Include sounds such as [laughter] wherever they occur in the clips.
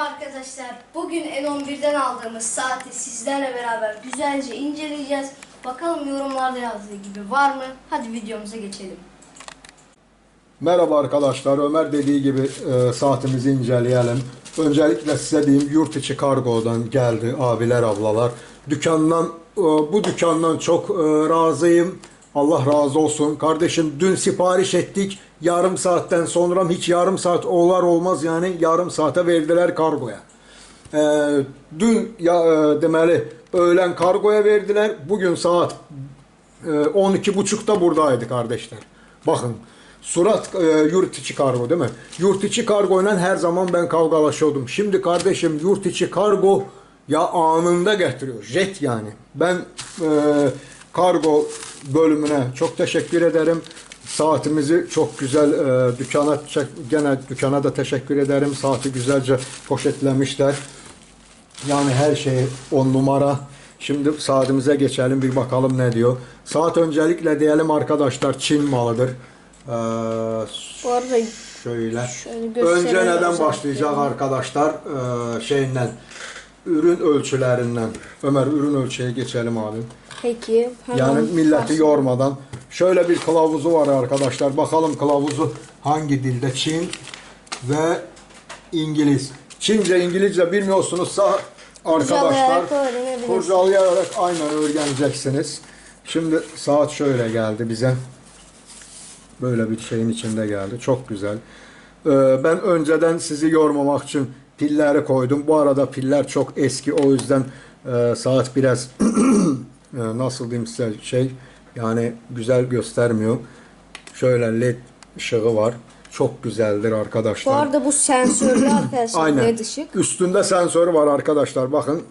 arkadaşlar. Bugün N11'den aldığımız saati sizlerle beraber güzelce inceleyeceğiz. Bakalım yorumlarda yazdığı gibi var mı? Hadi videomuza geçelim. Merhaba arkadaşlar. Ömer dediği gibi e, saatimizi inceleyelim. Öncelikle size diyeyim yurt içi kargodan geldi abiler ablalar. Dükkandan e, bu dükkandan çok e, razıyım. Allah razı olsun. Kardeşim dün sipariş ettik. Yarım saatten sonra hiç yarım saat olar olmaz yani yarım saate verdiler kargoya. E, dün ya e, demeli öğlen kargoya verdiler. Bugün saat e, 12.30'da buradaydı kardeşler. Bakın surat e, yurt içi kargo değil mi? Yurt içi kargoyla her zaman ben kavgalaşıyordum. Şimdi kardeşim yurt içi kargo ya anında getiriyor. Jet yani. Ben e, kargo bölümüne çok teşekkür ederim. Saatimizi çok güzel e, dükkana gene dükkana da teşekkür ederim. Saati güzelce poşetlemişler. Yani her şey on numara. Şimdi saatimize geçelim bir bakalım ne diyor. Saat öncelikle diyelim arkadaşlar Çin malıdır. Ee, Bu arada şöyle. Şöyle Önce neden başlayacak arkadaşlar? Ee, şeyinden ürün ölçülerinden. Ömer ürün ölçüye geçelim abi. Peki. hemen Yani milleti başlayalım. yormadan. Şöyle bir kılavuzu var arkadaşlar. Bakalım kılavuzu hangi dilde? Çin ve İngiliz. Çince, İngilizce bilmiyorsunuzsa arkadaşlar Kurcalayarak aynen öğreneceksiniz. Şimdi saat şöyle geldi bize. Böyle bir şeyin içinde geldi. Çok güzel. Ee, ben önceden sizi yormamak için pilleri koydum. Bu arada piller çok eski. O yüzden e, saat biraz [clears throat] nasıl diyeyim size şey yani güzel göstermiyor. Şöyle led ışığı var. Çok güzeldir Bu arkadaşlar. arada bu sensörlü [coughs] arkadaşlar Aynen. led ışık. Üstünde sensörü var arkadaşlar. Bakın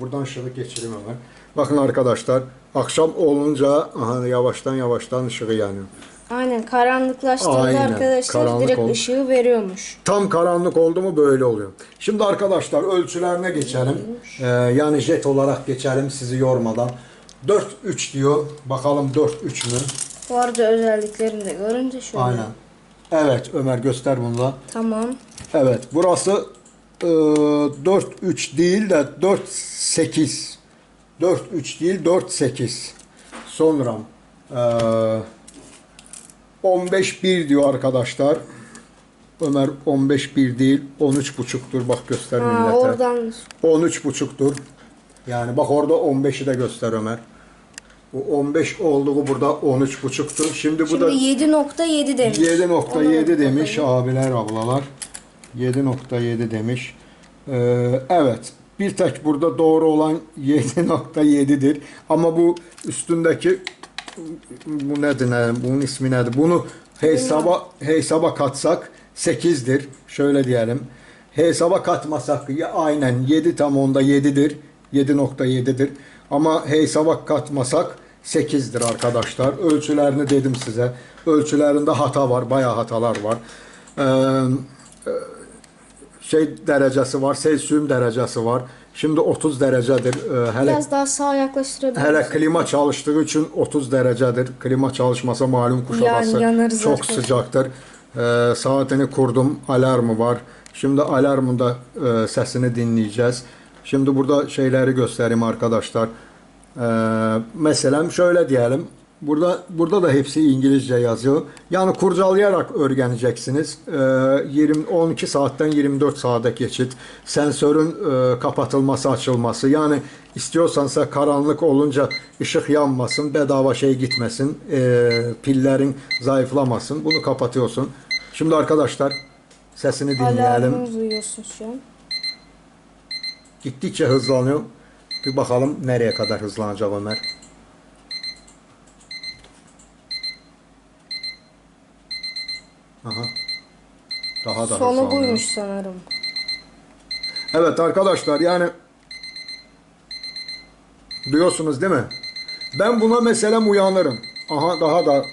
buradan ışığı geçireyim hemen. Bakın arkadaşlar akşam olunca aha, yavaştan yavaştan ışığı yanıyor. Aynen karanlıklaştığında Aynen, arkadaşlar karanlık direkt ol- ışığı veriyormuş. Tam karanlık oldu mu böyle oluyor. Şimdi arkadaşlar ölçülerine geçelim. Ee, yani jet olarak geçelim sizi yormadan. 4-3 diyor. Bakalım 4-3 mü? Bu arada özelliklerini de görünce şöyle. Aynen. Evet Ömer göster bunu da. Tamam. Evet burası e, 4-3 değil de 4-8. 4-3 değil 4-8. Sonra e, 15-1 diyor arkadaşlar. Ömer 15-1 değil 13.5'tur bak göster Ha, millete. oradan 13.5'tur. Yani bak orada 15'i de göster Ömer. Bu 15 olduğu burada 13.5'tur. Şimdi bu Şimdi da 7.7 demiş. 7.7 demiş abiler ablalar. 7.7 demiş. Ee, evet. Bir tek burada doğru olan [laughs] 7.7'dir. Ama bu üstündeki bu nedir ne? Bunun ismi nedir? Bunu hesaba hesaba katsak 8'dir. Şöyle diyelim. Hesaba katmasak ya aynen 7 tam onda 7'dir. 7.7'dir. Ama hesaba katmasak 8'dir arkadaşlar. Ölçülerini dedim size. Ölçülerinde hata var. Bayağı hatalar var. Ee, şey derecesi var. Selsiyum derecesi var. Şimdi 30 derecedir. Ee, hele Biraz daha sağa yaklaştırabiliriz. Hele klima çalıştığı için 30 derecedir. Klima çalışmasa malum Kuşadası Yani çok arkadaşlar. sıcaktır. Ee, saatini kurdum. Alarmı var. Şimdi alarmın da e, sesini dinleyeceğiz. Şimdi burada şeyleri göstereyim arkadaşlar. Ee, mesela şöyle diyelim. Burada burada da hepsi İngilizce yazıyor. Yani kurcalayarak öğreneceksiniz. Ee, 20 12 saatten 24 saate geçit. Sensörün e, kapatılması, açılması. Yani istiyorsansa karanlık olunca ışık yanmasın, bedava şey gitmesin, e, pillerin zayıflamasın. Bunu kapatıyorsun. Şimdi arkadaşlar sesini dinleyelim. Alarmını duyuyorsun şu an. Gittikçe hızlanıyor. Bir bakalım nereye kadar hızlanacak Ömer. Aha. Daha da Sonu buymuş sanırım. Evet arkadaşlar yani duyuyorsunuz değil mi? Ben buna mesela uyanırım. Aha daha da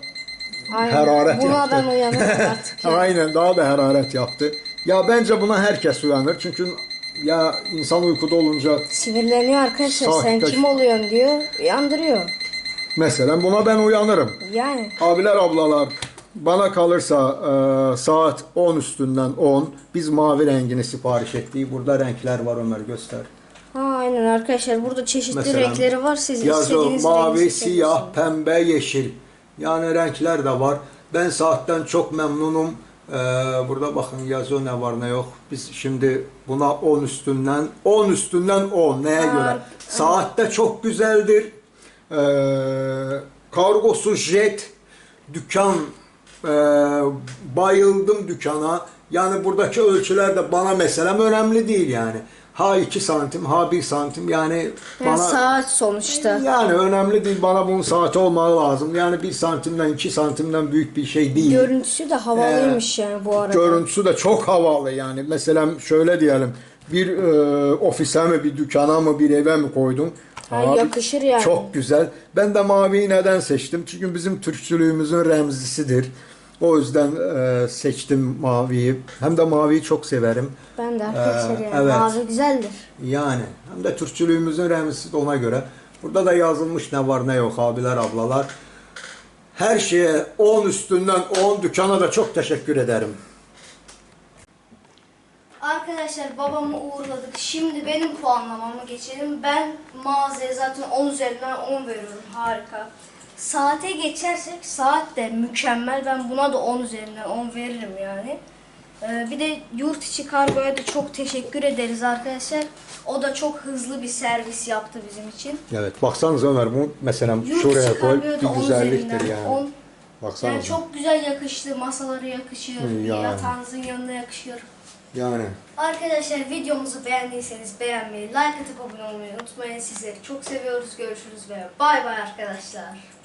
Aynen. Hararet Buna yaptı. ben uyanırım artık. [laughs] aynen daha da hararet yaptı. Ya bence buna herkes uyanır. Çünkü ya insan uykuda olunca Sinirleniyor arkadaşlar. Sen Sahte- kim oluyorsun diyor. Uyandırıyor. mesela buna ben uyanırım. Yani. Abiler ablalar bana kalırsa e, saat 10 üstünden 10. Biz mavi rengini sipariş ettik. Burada renkler var Ömer göster. Ha, aynen arkadaşlar burada çeşitli Mesela renkleri var. Siz Yazı istediğiniz mavi, rengi siyah, seçebilirsiniz. pembe, yeşil. Yani renkler de var. Ben saatten çok memnunum. Ee, burada bakın yazıyor ne var ne yok. Biz şimdi buna 10 üstünden 10 üstünden 10 neye Ha, göre? evet. Saat de çok güzeldir. Ee, kargosu jet. Dükkan e, bayıldım dükkana. Yani buradaki ölçüler de bana mesela önemli değil yani. Ha 2 santim, ha 1 santim yani Yani bana saat sonuçta. yani önemli değil bana bunun saati olmalı lazım. Yani bir santimden iki santimden büyük bir şey değil. Görüntüsü de havalıymış yani bu arada. Görüntüsü de çok havalı yani. Mesela şöyle diyelim bir e, ofise mi bir dükkana mı bir eve mi koydun? Ha, yakışır yani. Çok güzel. Ben de maviyi neden seçtim? Çünkü bizim Türkçülüğümüzün remzisidir. O yüzden e, seçtim maviyi. Hem de maviyi çok severim. Ben de arkadaşlar Ee, yani. evet. Mavi güzeldir. Yani hem de Türkçülüğümüzün remzisi de ona göre. Burada da yazılmış ne var ne yok abiler ablalar. Her şeye 10 üstünden 10 dükkana da çok teşekkür ederim. Arkadaşlar babamı uğurladık. Şimdi benim puanlamamı geçelim. Ben mağazaya zaten 10 üzerinden 10 veriyorum. Harika. Saate geçersek saat de mükemmel. Ben buna da 10 üzerinden 10 veririm yani. Ee, bir de yurt içi kargoya da çok teşekkür ederiz arkadaşlar. O da çok hızlı bir servis yaptı bizim için. Evet baksanıza Ömer bu mesela Yurt şuraya koy kargoya da 10 bir güzelliktir yani. 10. Baksanıza. Yani çok güzel yakıştı. Masalara yakışıyor. Yani. Yatağınızın yanına yakışıyor. Yani Arkadaşlar videomuzu beğendiyseniz beğenmeyi, like atıp abone olmayı unutmayın. Sizleri çok seviyoruz. Görüşürüz ve bay bay arkadaşlar.